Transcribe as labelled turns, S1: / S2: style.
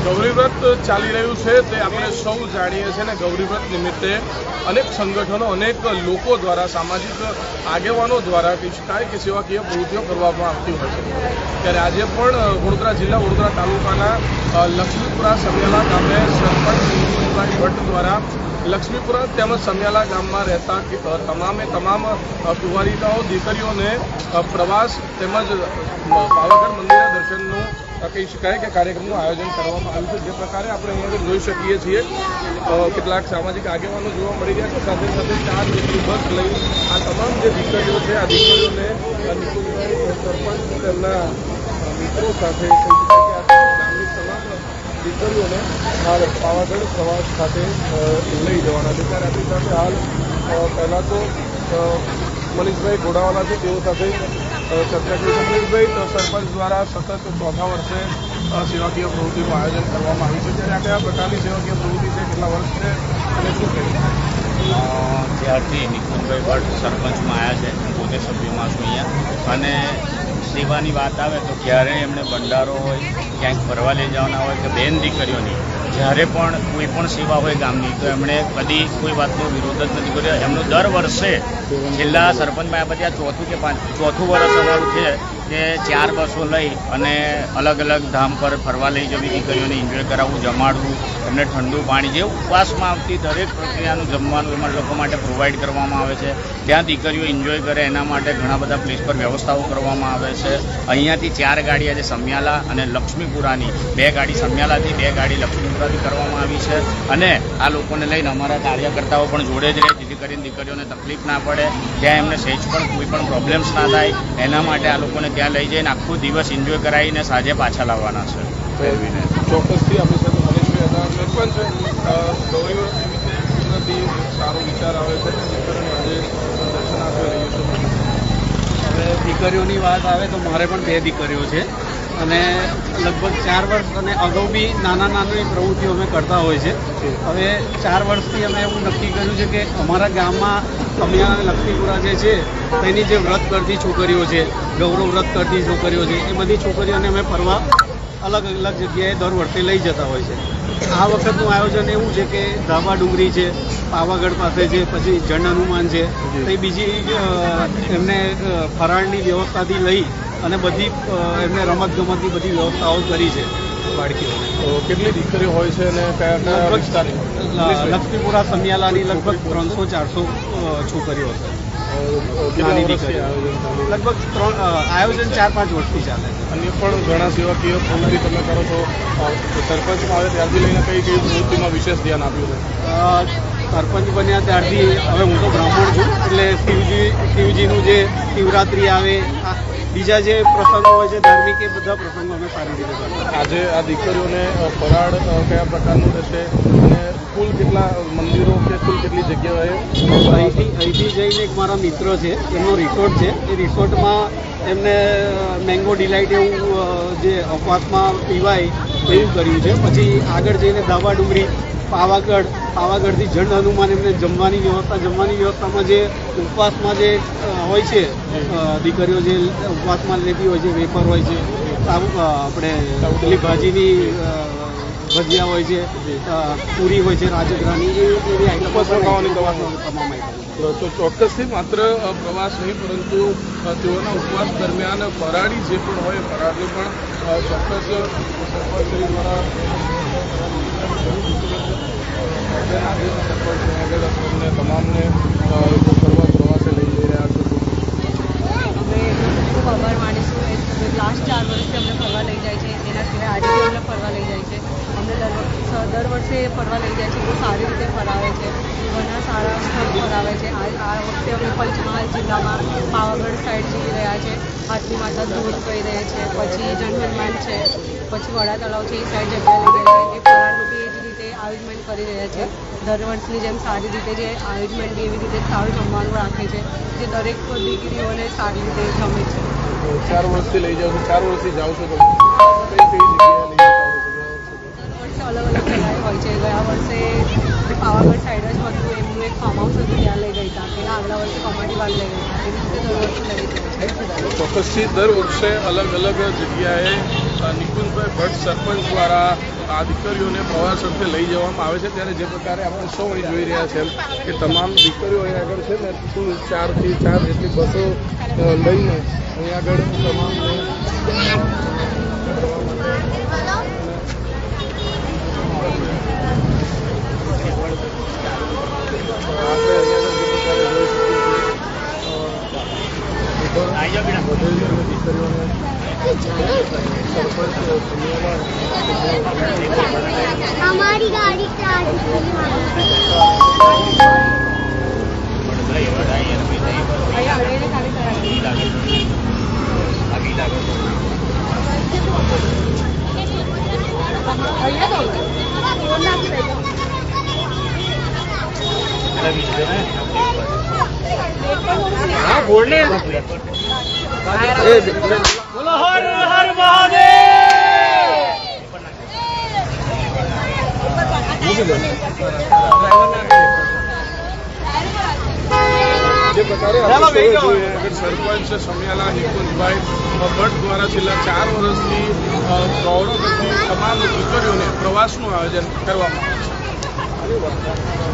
S1: ગૌરીવ્રત ચાલી રહ્યું છે, તે આપણે સૌ જાણીએ છીએ ને ગૌરીવ્રત નિમિત્તે અનેક સંગઠનો, અનેક લોકો દ્વારા, સામાજિક આગેવાનો દ્વારા કહી શકાય કે સેવાકીય પ્રવૃત્તિઓ કરવામાં આવતી હોય છે. ત્યારે આજે પણ વડોદરા જિલ્લા, વડોદરા તાલુકાના લક્ષ્મીપુરા સમેલા ગામે સરપંચ ભટ્ટ દ્વારા લક્ષ્મીપુરા તેમજ સમિયાલા ગામમાં રહેતા તમામે તમામ કુંવારિકાઓ દીકરીઓને પ્રવાસ તેમજ પાવાગઢ મંદિરના દર્શનનું કહી શકાય કે કાર્યક્રમનું આયોજન કરવામાં આવ્યું છે. જે પ્રકારે આપણે અહીંયા જોઈ શકીએ છીએ. કેટલાક સામાજિક આગેવાનો જોવા મળી રહ્યા છે. સાથે સાથે ચાર જેટલી બસ લઈ આ તમામ જે દીકરીઓ છે, આ દીકરીઓને સરપંચ તેમના મિત્રો સાથે દીકરીઓને હાલ પાવાગઢ પ્રવાસ સાથે લઈ જવાના છે. ત્યારે આપણી સાથે હાલ પહેલાં તો મનીષભાઈ ઘોડાવાલા છે. તેઓ સાથે ચર્ચા કરી મનીષભાઈ સરપંચ દ્વારા સતત ચોથા વર્ષે સેવાકીય પ્રવૃત્તિનું આયોજન કરવામાં આવ્યું છે. ત્યારે આ કયા પ્રકારની સેવાકીય પ્રવૃત્તિ છે, કેટલા વર્ષ છે અને શું કહે
S2: ત્યારથી નિકુંજભાઈ ભટ્ટ સરપંચમાં આવ્યા છે. પોતે સભ્યમાં છું અહીંયા. અને સેવાની વાત આવે તો ક્યારે એમણે ભંડારો હોય, ક્યાંક ફરવા લઈ જવાના હોય કે બેન દીકરીઓની, જ્યારે પણ કોઈ પણ સેવા હોય ગામની, તો એમણે કદી કોઈ વાતનો વિરોધ જ નથી કર્યો. એમનું દર વર્ષે છેલ્લા સરપંચમાં આવ્યા પછી આ ચોથું કે પાંચ, ચોથું વર્ષ અમારું છે કે ચાર બસો લઈ અને અલગ અલગ ધામ પર ફરવા લઈ જવી, દીકરીઓને એન્જોય કરાવવું, જમાડવું, એમને ઠંડુ પાણી જે ઉપવાસમાં આવતી દરેક પ્રક્રિયાનું જમવાનું એમાં લોકો માટે પ્રોવાઈડ કરવામાં આવે છે. ત્યાં દીકરીઓ એન્જોય કરે એના માટે ઘણા બધા પ્લેસ પર વ્યવસ્થાઓ કરવામાં આવે છે. અહીંયાથી ચાર ગાડી આજે સમિયાલા અને લક્ષ્મીપુરાની, બે ગાડી સમિયાલાથી, બે ગાડી લક્ષ્મીપુરાથી કરવામાં આવી છે. અને આ લોકોને લઈને અમારા કાર્યકર્તાઓ પણ જોડે જ રહે જેથી કરીને દીકરીઓને તકલીફ ના પડે ત્યાં એમને સહેજ પણ કોઈ પણ પ્રોબ્લેમ્સ ના થાય એના માટે આ લોકોને ત્યાં લઈ જઈને આખો દિવસ એન્જોય કરાવીને સાંજે પાછા લાવવાના છે.
S1: ચોક્કસથી આપણી સાથે મનીષભાઈ હતા સરપંચ અ, ગૌરીવ્રત સારો વિચાર આવે છે દીકરીઓને આજે દર્શન આપી રહ્યું છે
S3: હવે દીકરીઓની વાત આવે તો મારે પણ બે દીકરીઓ છે. અને લગભગ ચાર વર્ષ અને અગાઉ બી નાના નાની પ્રવૃત્તિઓ અમે કરતા હોય છે. હવે ચાર વર્ષથી અમે એવું નક્કી કર્યું છે કે અમારા ગામમાં કમિયા અને લક્ષ્મીપુરા જે છે, તેની જે વ્રત કરતી છોકરીઓ છે, ગૌરવ વ્રત કરતી છોકરીઓ છે, એ બધી છોકરીઓને અમે ફરવા અલગ અલગ જગ્યાએ દર વર્ષે લઈ જતા હોય છે. આ વખતનું આયોજન એવું છે કે ધાબા ડુંગરી છે, પાવાગઢ પાસે છે, પછી જન હનુમાન છે, તે બીજી એમને ફરાળની વ્યવસ્થાથી લઈ અને બધી એમને રમત ગમતની બધી વ્યવસ્થાઓ કરી છે બાળકીઓ
S1: તો કેટલી દીકરીઓ હોય છે અને કયા છે?
S3: લક્ષ્મીપુરા સમિયાલાની લગભગ ત્રણસો ચારસો છોકરીઓ હશે નાની દીકરીઓ.
S1: છે?
S3: લગભગ ત્રણ આયોજન ચાર પાંચ વર્ષથી ચાલે છે
S1: અન્ય પણ ઘણા સેવાકીય પ્રવૃત્તિ તમે કરો છો સરપંચ સરપંચમાં આવે ત્યારથી લઈને કઈ કઈ પ્રવૃત્તિમાં વિશેષ ધ્યાન આપ્યું છે
S3: સરપંચ બન્યા ત્યારથી હવે હું તો બ્રાહ્મણ છું એટલે શિવજી શિવજીનું જે શિવરાત્રિ આવે બીજા જે પ્રસંગો હોય છે ધાર્મિક એ બધા પ્રસંગો અમે સારી રીતે
S1: આજે આ દીકરીઓને ફરાળ કયા પ્રકારનું રહેશે અને કુલ કેટલા મંદિરો કે કુલ કેટલી જગ્યાએ?
S3: અહીંથી અહીંથી જઈને એક મારા મિત્ર છે એમનો રિસોર્ટ છે. એ રિસોર્ટમાં એમને મેંગો ડિલાઇટ એવું જે અપવાસમાં પીવાય એવું કર્યું છે. પછી આગળ જઈને ધાબા ડુંગરી પાવાગઢ પાવાગઢથી જળ હનુમાન એમને જમવાની વ્યવસ્થા જમવાની વ્યવસ્થામાં જે ઉપવાસમાં જે હોય છે દીકરીઓ જે ઉપવાસમાં લેતી હોય છે વેફર હોય છે આપણે પેલી ભાજીની ભજીયા હોય છે પૂરી હોય છે રાજગરાની એવી આઈટમો
S1: તમામ
S3: તમામ
S1: તો ચોક્કસથી માત્ર પ્રવાસ નહીં પરંતુ તેઓના ઉપવાસ દરમિયાન ફરાળી જે પણ હોય ફરાળની પણ ચોક્કસ સરપંચ દ્વારા આજે સરપંચ આગળ અમને તમામને
S4: ખૂબ આભાર માનીશું લાસ્ટ ચાર વર્ષથી અમને ફરવા લઈ જાય છે, એના સિવાય આજે અમને ફરવા લઈ જાય છે. અમને દર દર વર્ષે ફરવા લઈ જાય છે, બહુ સારી રીતે ફરાવે છે. ઘણા સારા સ્થળ ફરાવે છે. આ વખતે અમે પંચમહાલ જિલ્લામાં પાવાગઢ સાઈડ જઈ રહ્યા છે. હાથની માતા ધૂળ કહી રહ્યા છે. પછી જન છે. પછી વડા તળાવ છે, એ સાઈડ જગ્યા લઈ ગયા છે. આયોજન કરી રહ્યા છે. દર વર્ષની જેમ સારી રીતે જે આયોજમેન્ટ બી એવી રીતે સારું જમવાનું રાખે છે જે દરેક દીકરીઓને સારી રીતે જમે છે.
S1: ચાર વર્ષથી લઈ જાઓ ચાર વર્ષથી જાઓ છો
S4: અલગ અલગ જગ્યાએ હોય છે. ગયા વર્ષે પાવાગઢ સાઈડ જ હતું એમનું એક ફાર્મ હાઉસ હતું ત્યાં લઈ ગઈ હતા. આગલા વર્ષે કમાટીવાલ લઈ ગયા હતા. એવી રીતે દર વર્ષે લઈ
S1: ચોક્કસથી દર વર્ષે અલગ અલગ જગ્યાએ નિકુંજભાઈ ભટ્ટ સરપંચ દ્વારા આ દીકરીઓને પ્રવાસ અર્થે લઈ જવામાં આવે છે. ત્યારે જે પ્રકારે આપણે અહીં જોઈ રહ્યા છે કે તમામ દીકરીઓ અહીં આગળ છે ને, કુલ ચારથી ચાર જેટલી બસો લઈને અહીં આગળ તમામ આપણે અહીંયા જે પ્રકારે
S4: અહીંયા તો ફોન નાખી દેજો
S2: એટલે બીજું ને
S3: હા બોલને બોલો હર હર
S1: જે પ્રકારે સરપંચ સમિયાલા નિકુંજભાઈ ભટ્ટ દ્વારા છેલ્લા ચાર વર્ષથી પ્રૌઢ કરતી તમામ દીકરીઓને પ્રવાસનું આયોજન કરવામાં આવે છે